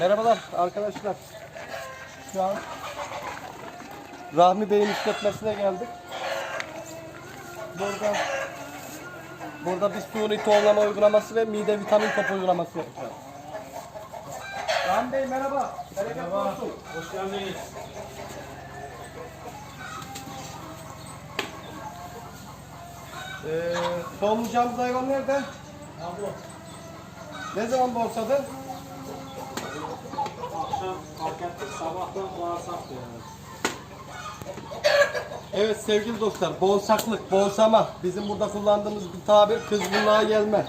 Merhabalar arkadaşlar. Şu an Rahmi Bey'in işletmesine geldik. Burada burada bir suni tohumlama uygulaması ve mide vitamin topu uygulaması yapacağız. Rahmi Bey merhaba. Merhaba. Olsun. Hoş geldiniz. Ee, tohumlayacağımız hayvan nerede? Abi Ne zaman borsadı? akşam fark ettik sabahtan bağırsak yani. Evet sevgili dostlar, boğsaklık, boğsama bizim burada kullandığımız bir tabir kızgınlığa gelme.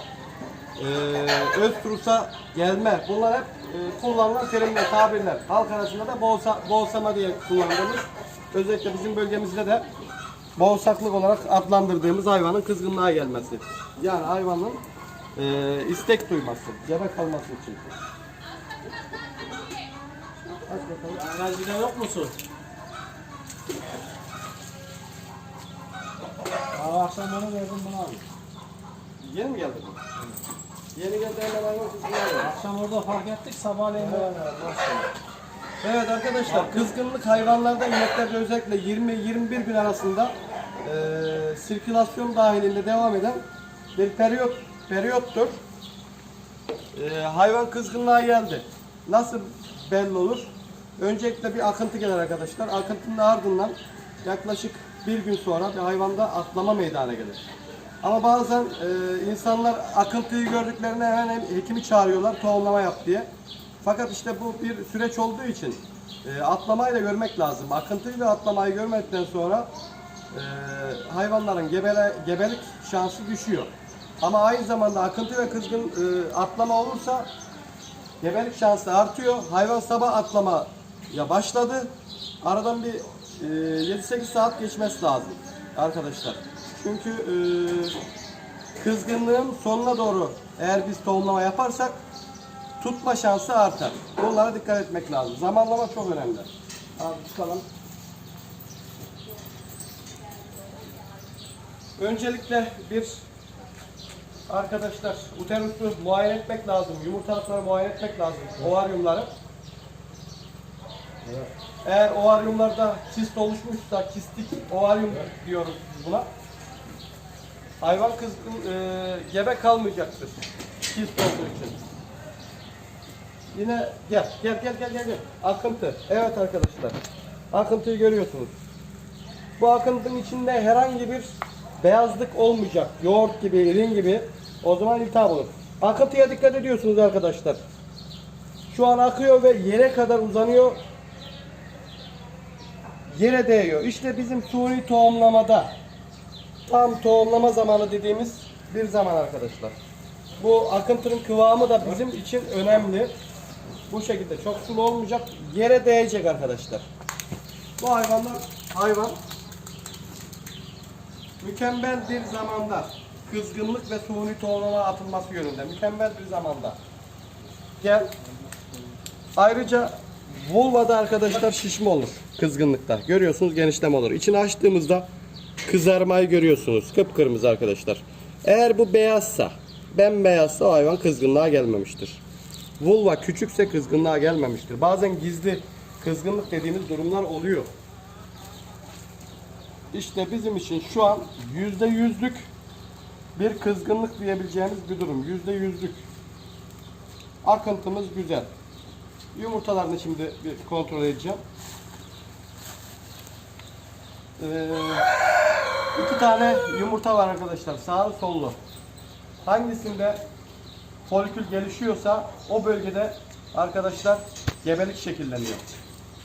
Ee, öztrusa gelme. Bunlar hep e, kullanılan terimler, tabirler. Halk arasında da boğsa, boğsama diye kullandığımız, özellikle bizim bölgemizde de boğsaklık olarak adlandırdığımız hayvanın kızgınlığa gelmesi. Yani hayvanın e, istek duyması, gebe kalması için. Enerjide yok musun? Abi akşam bana verdim bunu abi. Yeni mi geldi bu? Yeni geldi hemen geldi. Akşam orada fark ettik sabahleyin de Evet arkadaşlar kızgınlık hayvanlarda ineklerde özellikle 20-21 gün arasında eee sirkülasyon dahilinde devam eden bir periyot periyottur. Eee, hayvan kızgınlığa geldi. Nasıl belli olur? Öncelikle bir akıntı gelir arkadaşlar. Akıntının ardından yaklaşık bir gün sonra bir hayvanda atlama meydana gelir. Ama bazen eee, insanlar akıntıyı gördüklerinde hemen hekimi çağırıyorlar tohumlama yap diye. Fakat işte bu bir süreç olduğu için e, atlamayı da görmek lazım. Akıntıyı ve atlamayı görmedikten sonra e, hayvanların gebele, gebelik şansı düşüyor. Ama aynı zamanda akıntı ve kızgın e, atlama olursa gebelik şansı artıyor. Hayvan sabah atlamaya başladı. Aradan bir e, 7-8 saat geçmesi lazım arkadaşlar. Çünkü e, kızgınlığın sonuna doğru eğer biz tohumlama yaparsak tutma şansı artar. Bunlara dikkat etmek lazım. Zamanlama çok önemli. Abi tutalım. Öncelikle bir arkadaşlar uterusu muayene etmek lazım. Yumurtalıkları muayene etmek lazım. Ovaryumları. Eğer ovaryumlarda kist oluşmuşsa kistik ovaryum diyoruz biz buna. Hayvan kızgın e, gebe kalmayacaktır. Kist olduğu için. Yine gel, gel, gel, gel, gel, gel. Akıntı. Evet arkadaşlar. Akıntıyı görüyorsunuz. Bu akıntının içinde herhangi bir beyazlık olmayacak. Yoğurt gibi, irin gibi. O zaman iltihap olur. Akıntıya dikkat ediyorsunuz arkadaşlar. Şu an akıyor ve yere kadar uzanıyor. Yere değiyor. İşte bizim suni tohumlamada tam tohumlama zamanı dediğimiz bir zaman arkadaşlar. Bu akıntının kıvamı da bizim için önemli. Bu şekilde çok sulu olmayacak. Yere değecek arkadaşlar. Bu hayvanlar hayvan mükemmel bir zamanda kızgınlık ve suni tohumlama atılması yönünde mükemmel bir zamanda. Gel. Ayrıca vulvada arkadaşlar şişme olur kızgınlıkta. Görüyorsunuz genişleme olur. İçini açtığımızda kızarmayı görüyorsunuz. Kıpkırmızı arkadaşlar. Eğer bu beyazsa, bembeyazsa o hayvan kızgınlığa gelmemiştir. Vulva küçükse kızgınlığa gelmemiştir. Bazen gizli kızgınlık dediğimiz durumlar oluyor. İşte bizim için şu an yüzde yüzlük bir kızgınlık diyebileceğimiz bir durum. Yüzde yüzlük. Akıntımız güzel. Yumurtalarını şimdi bir kontrol edeceğim. Ee, iki tane yumurta var arkadaşlar. Sağlı sollu. Hangisinde folikül gelişiyorsa o bölgede arkadaşlar gebelik şekilleniyor.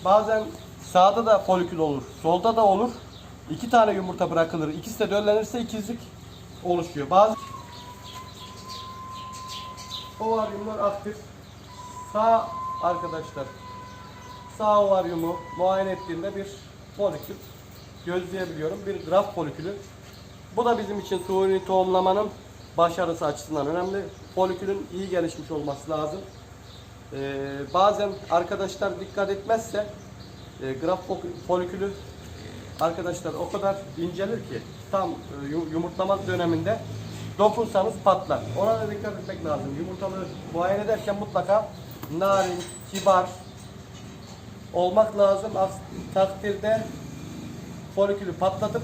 Bazen sağda da folikül olur, solda da olur. İki tane yumurta bırakılır. İkisi de döllenirse ikizlik oluşuyor. Bazı ovaryumlar aktif. Sağ arkadaşlar sağ ovaryumu muayene ettiğimde bir folikül gözleyebiliyorum. Bir graf folikülü. Bu da bizim için suni tohumlamanın başarısı açısından önemli. Folikülün iyi gelişmiş olması lazım. Ee, bazen arkadaşlar dikkat etmezse e, graf fo- folikülü arkadaşlar o kadar incelir ki tam e, yu- yumurtlama döneminde dokunsanız patlar. Ona da dikkat etmek lazım. Yumurtalığı muayene ederken mutlaka narin, kibar olmak lazım. Aksi takdirde folikülü patlatıp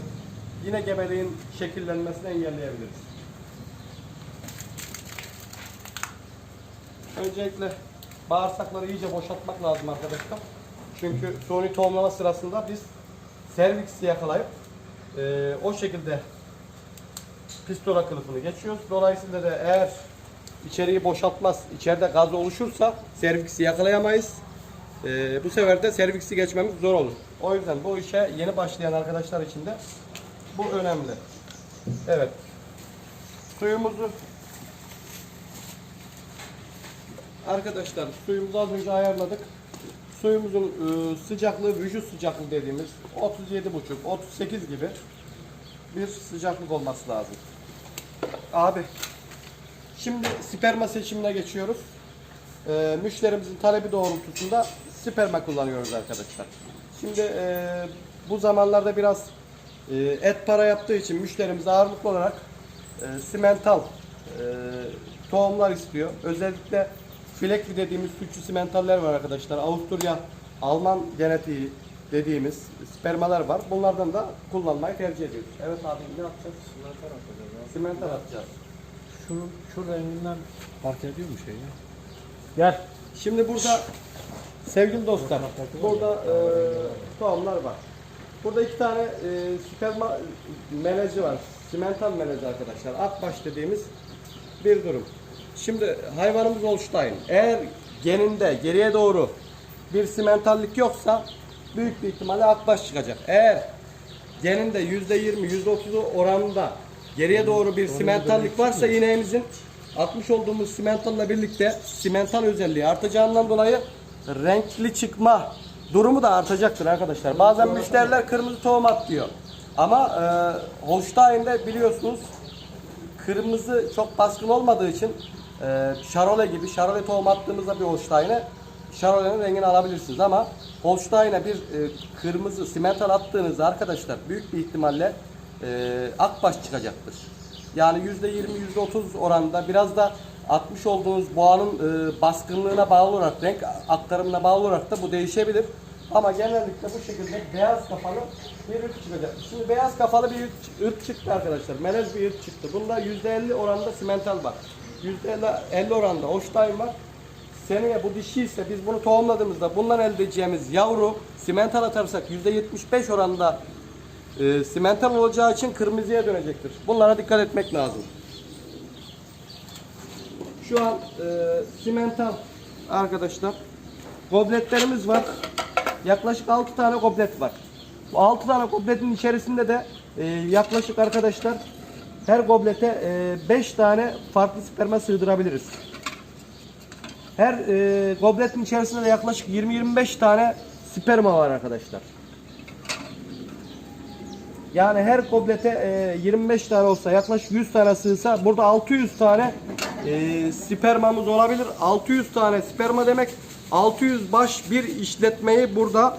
yine gebeliğin şekillenmesini engelleyebiliriz. Öncelikle bağırsakları iyice boşaltmak lazım arkadaşlar. Çünkü suni tohumlama sırasında biz serviksi yakalayıp eee, o şekilde pistola kılıfını geçiyoruz. Dolayısıyla da eğer içeriği boşaltmaz, içeride gaz oluşursa serviksi yakalayamayız. Eee, bu sefer de serviksi geçmemiz zor olur. O yüzden bu işe yeni başlayan arkadaşlar için de bu önemli. Evet. Suyumuzu Arkadaşlar suyumuzu az önce ayarladık. Suyumuzun e, sıcaklığı vücut sıcaklığı dediğimiz 37,5 38 gibi bir sıcaklık olması lazım. Abi şimdi sperma seçimine geçiyoruz. E, müşterimizin talebi doğrultusunda sperma kullanıyoruz arkadaşlar. Şimdi e, bu zamanlarda biraz e, et para yaptığı için müşterimiz ağırlıklı olarak e, simental e, tohumlar istiyor. Özellikle Flekli dediğimiz sütçü simentaller var arkadaşlar. Avusturya, Alman genetiği dediğimiz spermalar var. Bunlardan da kullanmayı tercih ediyoruz. Evet abi ne yapacağız? Simental atacağız. Simental atacağız. Şunun, şu renginden fark ediyor mu şey ya? Gel. Şimdi burada sevgili dostlar, burada e, tohumlar var. Burada iki tane e, sperma melezi var. Simental melezi arkadaşlar. Akbaş dediğimiz bir durum. Şimdi hayvanımız Holstein. Eğer geninde geriye doğru bir simentallik yoksa büyük bir ihtimalle akbaş çıkacak. Eğer geninde %20, %30'u oranında geriye doğru bir simentallik varsa ineğimizin atmış olduğumuz simentalla birlikte simental özelliği artacağından dolayı renkli çıkma durumu da artacaktır arkadaşlar. Bazen müşteriler kırmızı tohum at diyor. Ama e, Holstein'de biliyorsunuz kırmızı çok baskın olmadığı için e, şarole gibi şarole tohum attığımızda bir Holstein'e şarolenin rengini alabilirsiniz ama Holstein'e bir e, kırmızı simental attığınızda arkadaşlar büyük bir ihtimalle e, akbaş çıkacaktır. Yani %20 %30 oranında biraz da atmış olduğunuz boğanın e, baskınlığına bağlı olarak renk aktarımına bağlı olarak da bu değişebilir. Ama genellikle bu şekilde beyaz kafalı bir ırk çıkacak. Şimdi beyaz kafalı bir ırk, çıktı arkadaşlar. Melez bir ırk çıktı. Bunda %50 oranında simental var. %50 50 oranında Holstein var. Seneye bu dişi ise biz bunu tohumladığımızda bundan elde edeceğimiz yavru simental atarsak %75 oranında e, simental olacağı için kırmızıya dönecektir. Bunlara dikkat etmek lazım. Şu an e, simental arkadaşlar gobletlerimiz var. Yaklaşık 6 tane goblet var. Bu 6 tane gobletin içerisinde de e, yaklaşık arkadaşlar her goblete 5 tane farklı sperma sığdırabiliriz. Her e, gobletin içerisinde de yaklaşık 20-25 tane sperma var arkadaşlar. Yani her goblete e, 25 tane olsa yaklaşık 100 tane sığsa burada 600 tane e, spermamız olabilir. 600 tane sperma demek 600 baş bir işletmeyi burada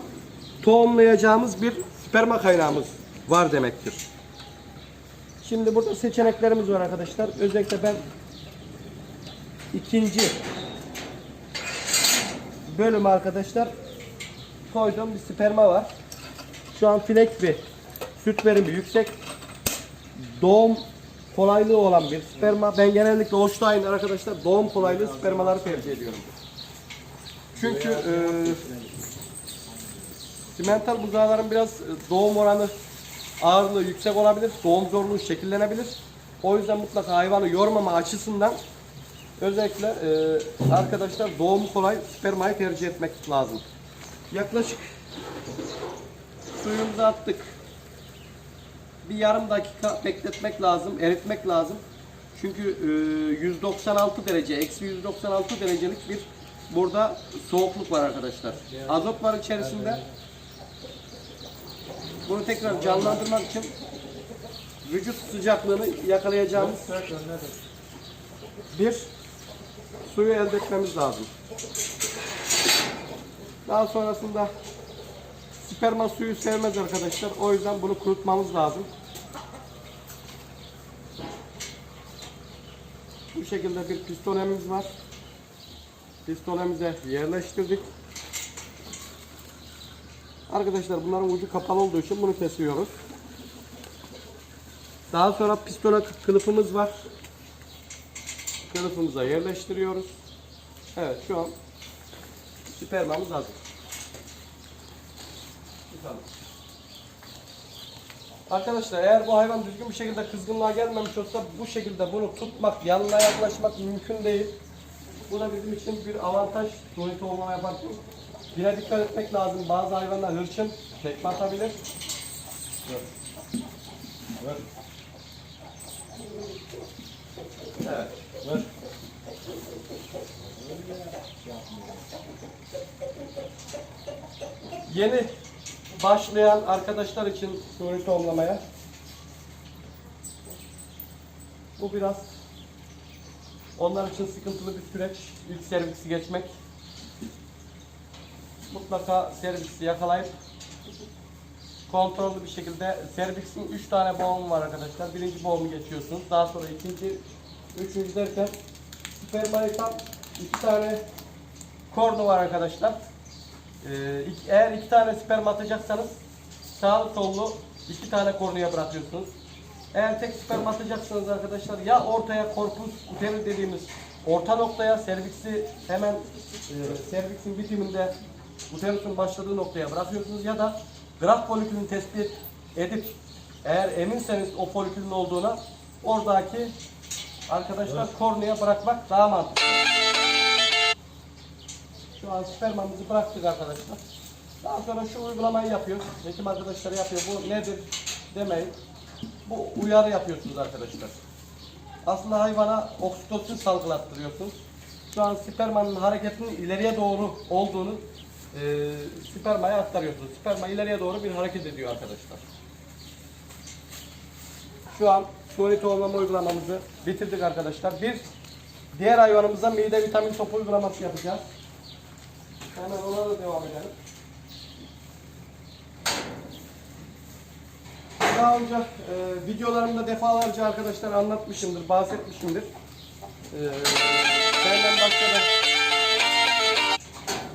tohumlayacağımız bir sperma kaynağımız var demektir. Şimdi burada seçeneklerimiz var arkadaşlar. Özellikle ben ikinci bölüm arkadaşlar koyduğum bir sperma var. Şu an filek bir süt verimi yüksek. Doğum kolaylığı olan bir sperma. Ben genellikle Holstein arkadaşlar doğum kolaylığı spermaları tercih ediyorum. Çünkü e, simental buzağların biraz e, doğum oranı ağırlığı yüksek olabilir. Doğum zorluğu şekillenebilir. O yüzden mutlaka hayvanı yormama açısından özellikle e, arkadaşlar doğumu kolay spermayı tercih etmek lazım. Yaklaşık suyumuzu attık. Bir yarım dakika bekletmek lazım, eritmek lazım. Çünkü e, 196 derece, eksi 196 derecelik bir burada soğukluk var arkadaşlar. Azot var içerisinde. Bunu tekrar canlandırmak için vücut sıcaklığını yakalayacağımız bir suyu elde etmemiz lazım. Daha sonrasında sperma suyu sevmez arkadaşlar. O yüzden bunu kurutmamız lazım. Bu şekilde bir pistonemiz var. Pistolemize yerleştirdik. Arkadaşlar bunların ucu kapalı olduğu için bunu kesiyoruz. Daha sonra pistona kılıfımız var. Kılıfımıza yerleştiriyoruz. Evet şu an spermamız hazır. Arkadaşlar eğer bu hayvan düzgün bir şekilde kızgınlığa gelmemiş olsa bu şekilde bunu tutmak, yanına yaklaşmak mümkün değil. Bu da bizim için bir avantaj suni tohumlama yaparken. Yine dikkat etmek lazım. Bazı hayvanlar hırçın, tekme atabilir. Dur. Evet. Dur. Yeni başlayan arkadaşlar için suni tohumlamaya bu biraz onlar için sıkıntılı bir süreç. İlk servisi geçmek. Mutlaka servisi yakalayıp kontrollü bir şekilde servisin 3 tane boğumu var arkadaşlar. Birinci boğumu geçiyorsunuz. Daha sonra ikinci, üçüncü derken spermayı tam iki tane kornu var arkadaşlar. Ee, iki- eğer iki tane sperm atacaksanız sağlı sollu iki tane kornuya bırakıyorsunuz. Eğer tek sperm atacaksanız arkadaşlar ya ortaya korpus uteri dediğimiz orta noktaya serviksi hemen e, serviksin bitiminde uterusun başladığı noktaya bırakıyorsunuz ya da graf folikülünü tespit edip eğer eminseniz o folikülün olduğuna oradaki arkadaşlar korneye bırakmak daha mantıklı. Şu an spermamızı bıraktık arkadaşlar. Daha sonra şu uygulamayı yapıyoruz. Hekim arkadaşları yapıyor. Bu nedir demeyin. Bu uyarı yapıyorsunuz arkadaşlar. Aslında hayvana oksitosin salgılattırıyorsunuz. Şu an spermanın hareketinin ileriye doğru olduğunu e, spermaya aktarıyorsunuz. Sperma ileriye doğru bir hareket ediyor arkadaşlar. Şu an suni tohumlama uygulamamızı bitirdik arkadaşlar. Bir diğer hayvanımıza mide vitamin topu uygulaması yapacağız. Hemen ona da devam edelim. Daha önce e, videolarımda defalarca arkadaşlar anlatmışımdır, bahsetmişimdir. E, benden başka da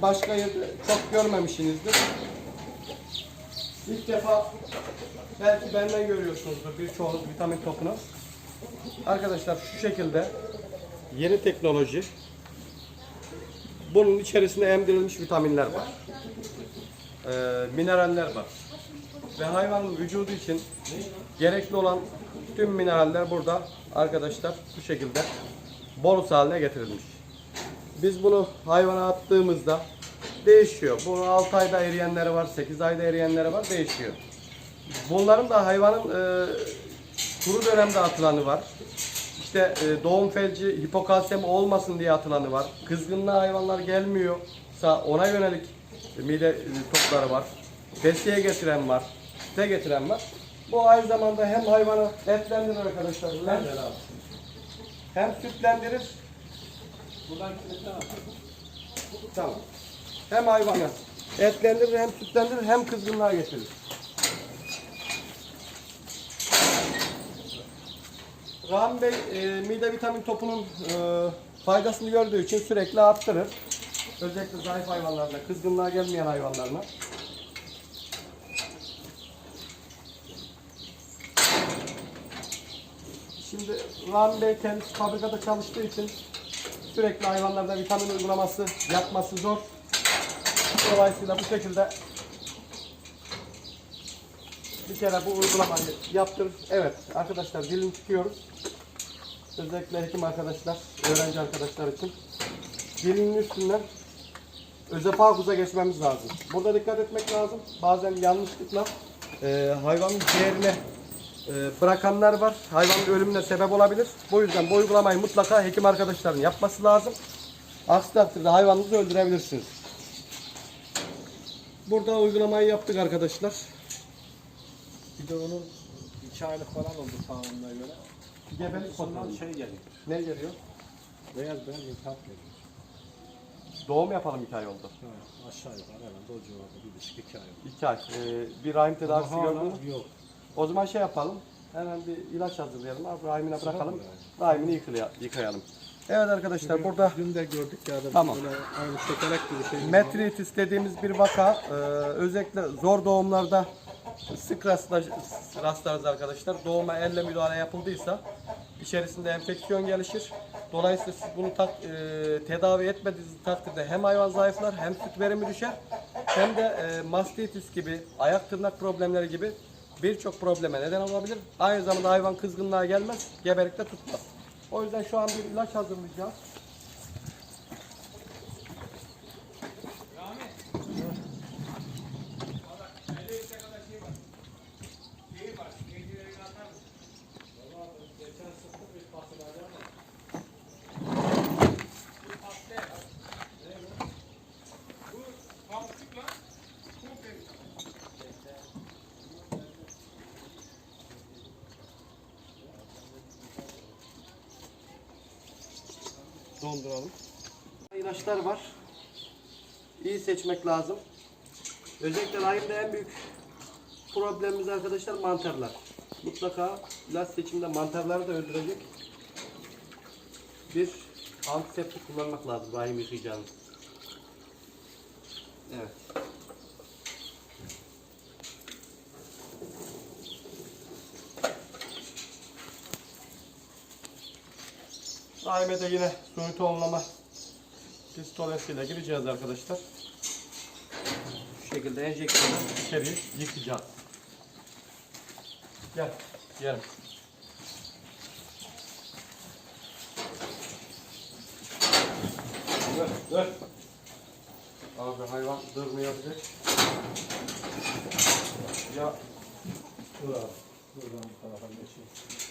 başka yerde çok görmemişsinizdir. İlk defa belki benden görüyorsunuzdur birçoğunuz vitamin topunu. Arkadaşlar şu şekilde yeni teknoloji bunun içerisinde emdirilmiş vitaminler var. Ee, mineraller var. Ve hayvanın vücudu için gerekli olan tüm mineraller burada arkadaşlar bu şekilde bonus haline getirilmiş. Biz bunu hayvana attığımızda değişiyor. Bunu 6 ayda eriyenleri var, 8 ayda eriyenleri var, değişiyor. Bunların da hayvanın e, kuru dönemde atılanı var. İşte e, doğum felci, hipokalsemi olmasın diye atılanı var. Kızgınlığa hayvanlar gelmiyorsa ona yönelik mide e, topları var. Besiye getiren var, süte getiren var. Bu aynı zamanda hem hayvanı etlendirir arkadaşlar. Hem, hem sütlendirir. Buradan Tamam. Hem hayvanı etlendirir hem sütlendirir hem kızgınlığa getirir. Rahmi Bey e, mide vitamin topunun e, faydasını gördüğü için sürekli arttırır. Özellikle zayıf hayvanlarına, kızgınlığa gelmeyen hayvanlarına. Şimdi Rahmi Bey kendisi fabrikada çalıştığı için sürekli hayvanlarda vitamin uygulaması yapması zor. Dolayısıyla bu şekilde kere bu uygulamayı yaptırır. Evet arkadaşlar dilini tutuyoruz. Özellikle hekim arkadaşlar, öğrenci arkadaşlar için. Dilinin üstünden özefaguza geçmemiz lazım. Burada dikkat etmek lazım. Bazen yanlışlıkla e, hayvanın ciğerine e, bırakanlar var. Hayvanın ölümüne sebep olabilir. Bu yüzden bu uygulamayı mutlaka hekim arkadaşların yapması lazım. Aksi takdirde hayvanınızı öldürebilirsiniz. Burada uygulamayı yaptık arkadaşlar. Bir de onun 2 aylık falan oldu sağlığına göre. Gebelik Ondan kontrolü. şey geliyor. Ne geliyor? Beyaz beyaz iltihap geliyor. Doğum yapalım iki ay oldu. Ha, aşağı yukarı herhalde o civarda bir buçuk iki ay oldu. İki ay. Ee, bir rahim tedavisi Ama hala gördün mü? Yok. O zaman şey yapalım. Hemen bir ilaç hazırlayalım. Abi rahimine bırakalım. mı Rahimini yıkaya- yıkayalım. Evet arkadaşlar burada Dün de gördük ya da Tamam. böyle aynı şekerek gibi şey. metritis dediğimiz bir vaka e, özellikle zor doğumlarda sık rastla, rastlarız arkadaşlar. Doğuma elle müdahale yapıldıysa içerisinde enfeksiyon gelişir. Dolayısıyla siz bunu tak, e, tedavi etmediğiniz takdirde hem hayvan zayıflar hem süt verimi düşer hem de e, mastitis gibi ayak tırnak problemleri gibi birçok probleme neden olabilir. Aynı zamanda hayvan kızgınlığa gelmez, gebelikte tutmaz. O yüzden şu an bir ilaç hazırlayacağız. Donduralım. İlaçlar var. İyi seçmek lazım. Özellikle rahimde en büyük problemimiz arkadaşlar mantarlar. Mutlaka ilaç seçiminde mantarları da öldürecek bir antiseptik kullanmak lazım rahim yıkayacağınız. Evet. Rahime de yine suni tohumlama pistolesiyle gireceğiz arkadaşlar. Şu şekilde enjeksiyonu içeriye yıkayacağız. Gel, gel. Dur, dur. Abi hayvan durmayabilir. Ya Dur abi. Buradan bu tarafa geçeyim.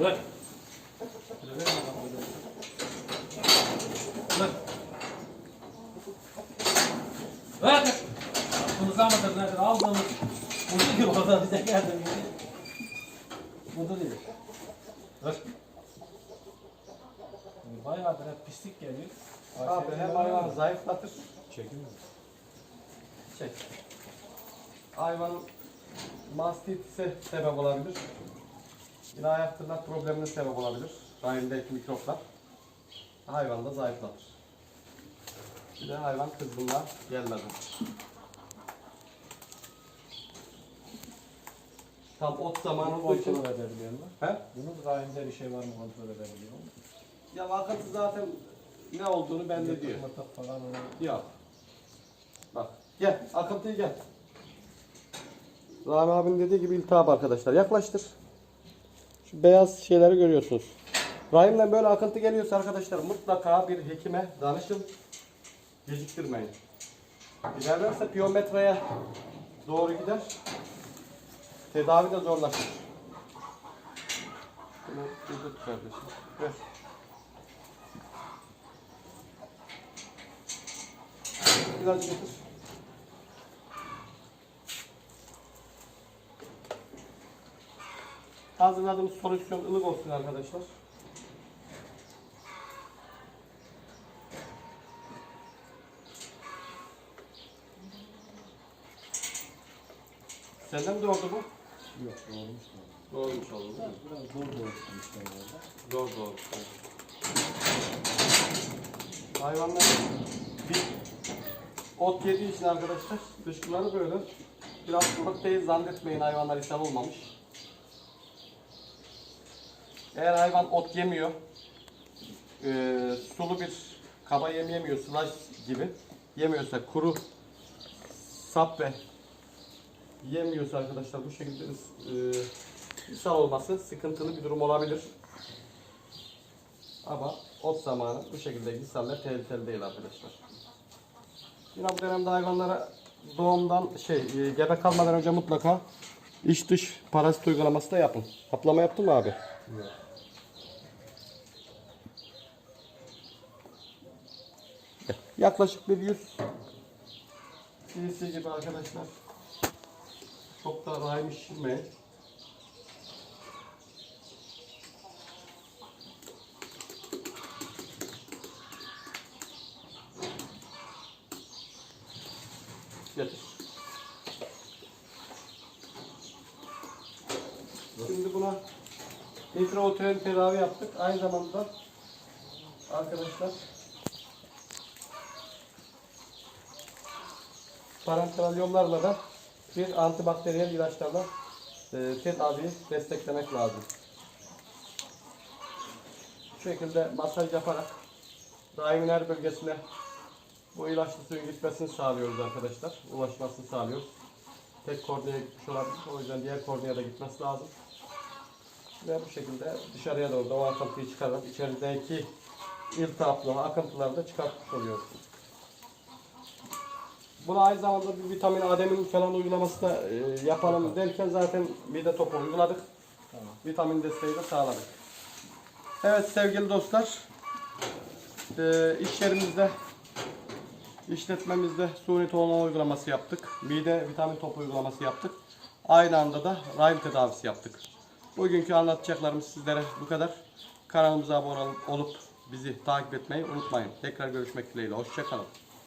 Böyle. Dur. Ver. Aklınıza mıdır nedir? Aldığımız. Bunu gibi orada bize geldi. Bu da değil. Dur. Bayağı hep pislik geliyor. Abi hem hayvanı zayıflatır. Çekin mi? Çek. Hayvanın mastitise sebep olabilir. Yine ayak tırnak problemine sebep olabilir. Rahimdeki mikroplar. Hayvanı da zayıflatır. Bir de hayvan kızgınlığa gelmez. Tam ot zamanı Bunu olduğu için. kontrol edebiliyor mu? He? Bunun rahimde bir şey var mı kontrol edebiliyor mu? Ya akıntı zaten ne olduğunu belli diyor. Mırtık falan. Yok. Bak gel akıntıyı gel. Rami abinin dediği gibi iltihap arkadaşlar. Yaklaştır. Şu beyaz şeyleri görüyorsunuz. Rahimden böyle akıntı geliyorsa arkadaşlar mutlaka bir hekime danışın. Geciktirmeyin. İlerlerse piyometreye doğru gider. Tedavi de zorlaşır. Tut kardeşim. Ver. İlacı getir. Hazırladığımız solüsyon ılık olsun arkadaşlar. Senden mi doğdu bu? Yok doğrumuş da. Doğmuş oldu. Biraz zor doğruşmuşlar orada. Doğru doğru. Hayvanlar bir ot yediği için arkadaşlar dışkıları böyle biraz ot değil zannetmeyin hayvanlar ishal olmamış. Eğer hayvan ot yemiyor, e, sulu bir kaba yem yemiyor, sılaç gibi yemiyorsa kuru sap ve yemiyorsa arkadaşlar bu şekilde e, ishal olması sıkıntılı bir durum olabilir. Ama ot zamanı bu şekilde ishaller tehlikeli değil arkadaşlar. Yine bu dönemde hayvanlara doğumdan şey e, gebe kalmadan önce mutlaka iç dış parazit uygulaması da yapın. Kaplama yaptın mı abi? Yok. Yaklaşık bir 100 cc gibi arkadaşlar. Çok da rahim şişirmeyin. Getir. Şimdi buna intraoturen tedavi yaptık. Aynı zamanda arkadaşlar parenteral yollarla da bir antibakteriyel ilaçlarla e, tedaviyi desteklemek lazım. Bu şekilde masaj yaparak rahimin her bölgesine bu ilaçlı suyun gitmesini sağlıyoruz arkadaşlar. Ulaşmasını sağlıyoruz. Tek korneaya gitmiş olabilir. O yüzden diğer korneaya da gitmesi lazım. Ve bu şekilde dışarıya doğru da o akıntıyı çıkararak içerideki iltihaplı akıntıları da çıkartmış oluyoruz. Buna aynı zamanda bir vitamin Adem'in falan uygulaması da e, yapalım derken zaten mide topu uyguladık. Vitamin desteği de sağladık. Evet sevgili dostlar. E, iş yerimizde işletmemizde suni tohumlama uygulaması yaptık. Mide vitamin topu uygulaması yaptık. Aynı anda da rahim tedavisi yaptık. Bugünkü anlatacaklarımız sizlere bu kadar. Kanalımıza abone olup bizi takip etmeyi unutmayın. Tekrar görüşmek dileğiyle. Hoşçakalın.